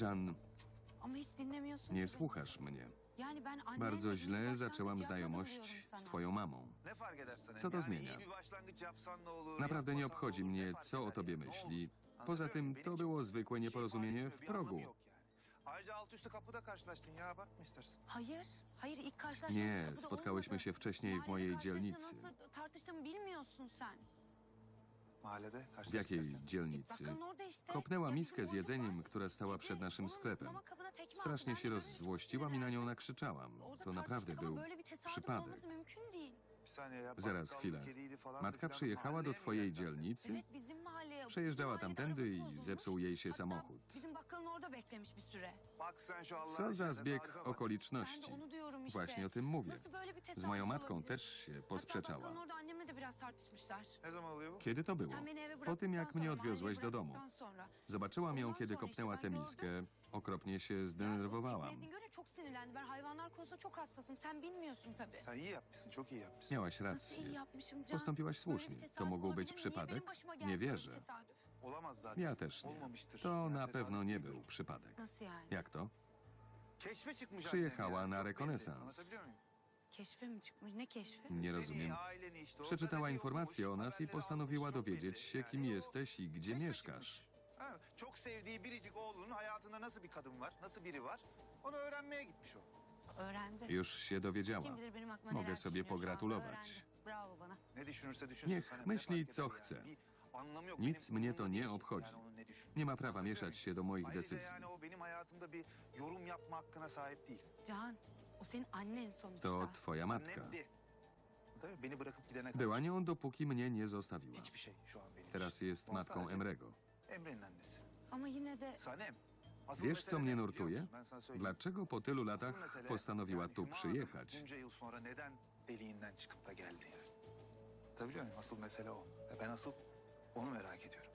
Jan, nie słuchasz mnie. Bardzo źle zaczęłam znajomość z twoją mamą. Co to zmienia? Naprawdę nie obchodzi mnie, co o tobie myśli. Poza tym to było zwykłe nieporozumienie w progu. Nie, spotkałyśmy się wcześniej w mojej dzielnicy. Mahallede W karşılaştık. jakiej dzielnicy? Kopnęła miskę z jedzeniem, która stała przed naszym sklepem. Strasznie się rozzłościłam i na nią nakrzyczałam. To naprawdę był przypadek. Bir saniye ya. Zaraz, bakkaldı, chwilę. kediydi falan Matka przyjechała do Mahalleye mi twojej geldi dzielnicy? Przejeżdżała tamtędy i zepsuł jej się samochód. Bizim bakkalın orada beklemiş bir süre. Bak sen şu Allah Co za zbieg bak. Okoliczności. Właśnie o tym mówię. Z moją matką też się posprzeczała. Tartışmışlar. Ne zaman oluyor bu? Kiedy to było? Sen beni eve Po tym, jak mnie odwiozłeś do domu. bıraktıktan sonra. Zobaczyłam ją, Ondan kiedy sonra kopnęła işte tę ben miskę. Okropnie się zdenerwowałam. tekmediğini görünce çok sinirlendi. Ben hayvanlar konusunda çok hassasım. Sen bilmiyorsun tabii. Sen iyi yapmışsın, çok iyi yapmışsın. Miałaś Nasıl iyi rację. yapmışım Can? Postąpiłaś Böyle słusznie. To mógł być olabilir mi? Niye przypadek? benim başıma geldi Nie böyle bir wierzę. tesadüf? Olamaz zaten. Ja też nie. Olmamıştır. To Yani na tesadüf pewno nie değildir. był przypadek. Nasıl yani? Jak to? Keşfe çıkmış Przyjechała na yani, çok belli. rekonesans. Anlatabiliyor muyum? Keşfe mi çıkmış? Ne keşfi? Nie rozumiem. Przeczytała ortada informacje o nas i postanowiła dowiedzieć się, kim jesteś i gdzie mieszkasz. Ha, çok sevdiği biricik oğlunun hayatında nasıl bir kadın var, nasıl biri var onu öğrenmeye gitmiş o. Öğrendi. Już się dowiedziała. Kim bilir benim aklıma Mogę sobie düşünüyor şu anda pogratulować. öğrendi. Bravo bana. Ne düşünürse düşünsün. Niech sana ne myśli, fark co chce. Yani. Bir anlamı yok. Nic Benim mnie to umurumda nie değil obchodzi. yani onun ne düşündüğü. Nie ma prawa mieszać się do moich Ayrıca decyzji. yani o benim hayatımda bir yorum yapma hakkına sahip değil. Can, o senin annen sonuçta. To twoja matka. Annemdi. Tabii beni bırakıp gidene kadar. Była nią, dopóki mnie nie zostawiła. Hiçbir şey şu an benim Teraz jest matką sadece Emrego. Emre'nin annesi. Ama yine de Sanem. asıl Wiesz, co mnie biliyor nurtuje? musun? Ben sana söyleyeyim. Dlaczego po tylu Asıl latach mesele, postanowiła yani tu Hüma przyjechać? Bunca yıl sonra neden deliğinden çıkıp da geldi yani? Tabii canım asıl mesele o. Ve Ben asıl onu merak ediyorum.